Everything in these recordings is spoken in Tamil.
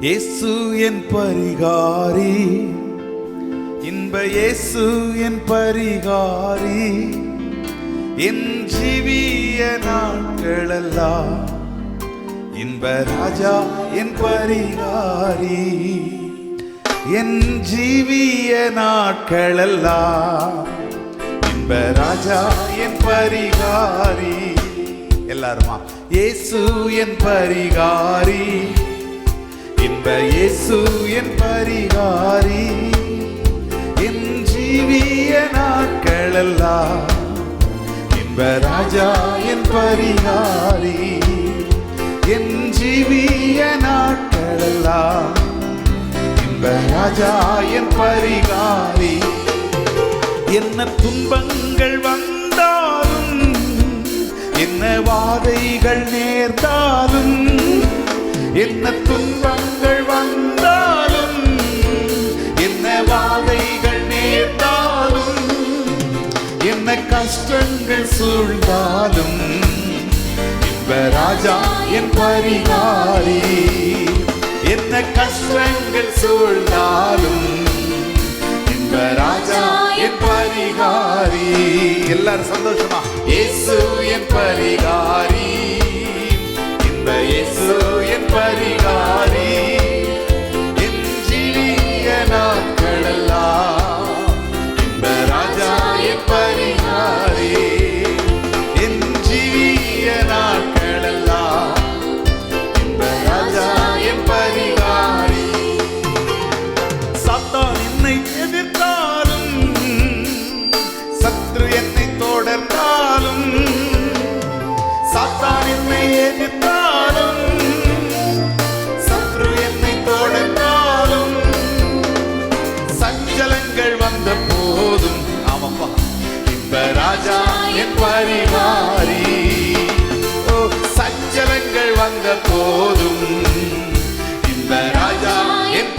இயேசு என் பரிகாரி. இன்ப இயேசு என் பரிகாரி. என் ஜீவிய நாட்களெல்லாம் இன்ப ராஜா என் பரிகாரி. என் ஜீவிய நாட்களெல்லாம் இன்ப ராஜா என் பரிகாரி. எல்லாருமா? இயேசு என் பரிகாரி. இன்ப இயேசு என் பரிகாரி. என் ஜீவிய நாட்களெல்லாம் இன்ப ராஜா என் பரிகாரி. என் ஜீவிய நாட்களெல்லாம் இன்ப ராஜா என் பரிகாரி. என்ன துன்பங்கள் வந்தாலும் என்ன வாதைகள் நேர்ந்தாலும் என்ன துன்பங்கள் வந்தாலும் என்ன வாதைகள் நேர்ந்தாலும் என்ன கஷ்டங்கள் சூழ்ந்தாலும் இன்ப ராஜா என் பரிகாரி என்ன கஷ்டங்கள் சூழ்ந்தாலும் இன்ப ராஜா என் பரிகாரி. எல்லாரும் சந்தோஷமா? இயேசு என் பரிகாரி. எதிர்த்தாலும் சத்ரு என்னை தொடர்ந்தாலும் சஞ்சலங்கள் வந்த போதும். ஆமாப்பா. இந்த ராஜா என் பரிவாரி ஓ சஞ்சலங்கள் வந்த போதும். இந்த ராஜா என்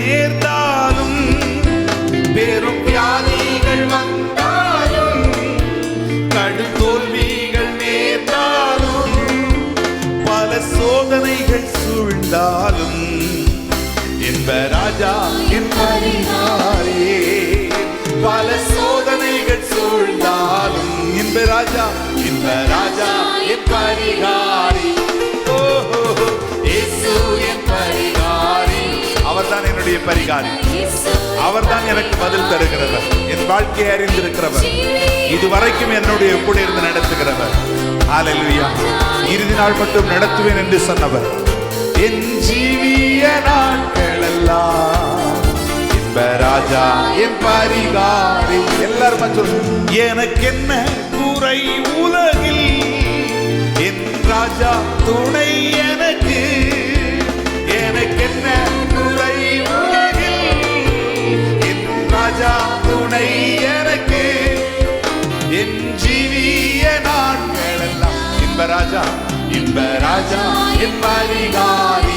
நேர்ந்தாலும் பெரும் வியாதிகள் வந்தாலும் கடும் தோல்விகள் நேர்ந்தாலும் பல சோதனைகள் சூழ்ந்தாலும் என்ப ராஜா என் பல சோதனைகள் சூழ்ந்தாலும் என்ப ராஜா என்ப ராஜா என் என்னுடைய பரிகாரி அவர்தான் எனக்கு பதில் தருகிறவர். என் வாழ்க்கையை அறிந்திருக்கிறவர். இதுவரைக்கும் என்னுடைய கூட இருந்து நடத்துகிறவர். ஹalleluya இறுதி நாள் மட்டும் நடத்துவேன் என்று சொன்னவர். என் ஜீவிய நாட்களெல்லாம் இன்ப ராஜா என் பரிகாரி. எல்லாரும் சொல்லுங்க எனக்கு என்ன குறை உலகில்? என் ராஜா துணை ராஜா இன்ப ராஜா இன்ப அதிகாரி.